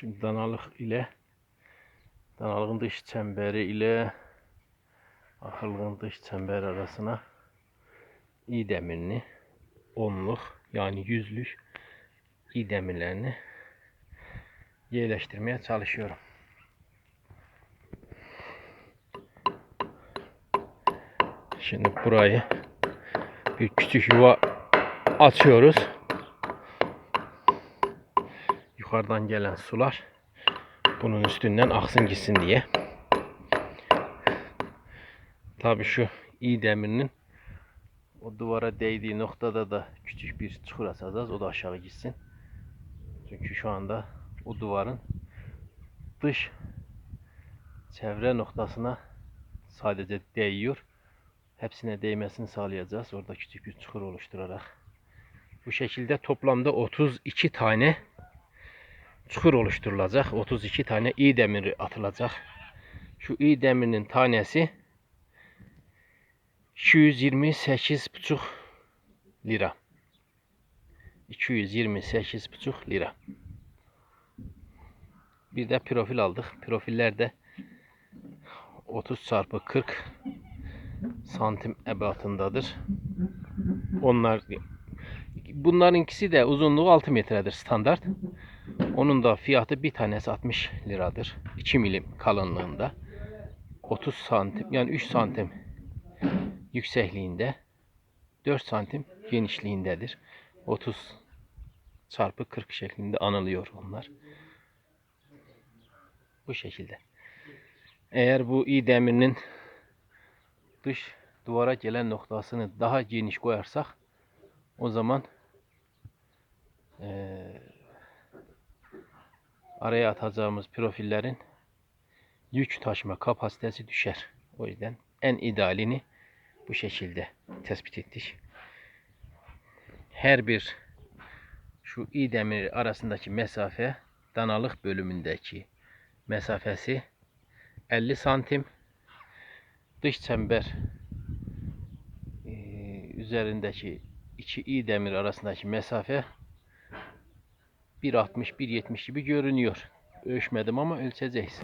Şimdi danalık ile danalığın dış çemberi ile ahırlığın dış çember arasına iyi demirini onluk yani yüzlük iyi demirlerini yerleştirmeye çalışıyorum. Şimdi burayı bir küçük yuva açıyoruz. Yukarıdan gelen sular bunun üstünden aksın gitsin diye. Tabi şu iyi demirinin o duvara değdiği noktada da küçük bir çukur açacağız. O da aşağı gitsin. Çünkü şu anda o duvarın dış çevre noktasına sadece değiyor. Hepsine değmesini sağlayacağız. Orada küçük bir çukur oluşturarak. Bu şekilde toplamda 32 tane çukur oluşturulacak. 32 tane iyi demiri atılacak. Şu iyi demirinin tanesi 228,5 lira. 228,5 lira. Bir de profil aldık. Profiller de 30 çarpı 40 santim ebatındadır. Onlar bunlarınkisi de uzunluğu 6 metredir standart. Onun da fiyatı bir tanesi 60 liradır. 2 milim kalınlığında. 30 santim yani 3 santim yüksekliğinde 4 santim genişliğindedir. 30 çarpı 40 şeklinde anılıyor onlar. Bu şekilde. Eğer bu iyi demirinin dış duvara gelen noktasını daha geniş koyarsak o zaman eee, araya atacağımız profillerin yük taşıma kapasitesi düşer. O yüzden en idealini bu şekilde tespit ettik. Her bir şu iyi demir arasındaki mesafe danalık bölümündeki mesafesi 50 santim dış çember üzerindeki iki iyi demir arasındaki mesafe 1.60 1.70 gibi görünüyor. Ölçmedim ama ölçeceğiz.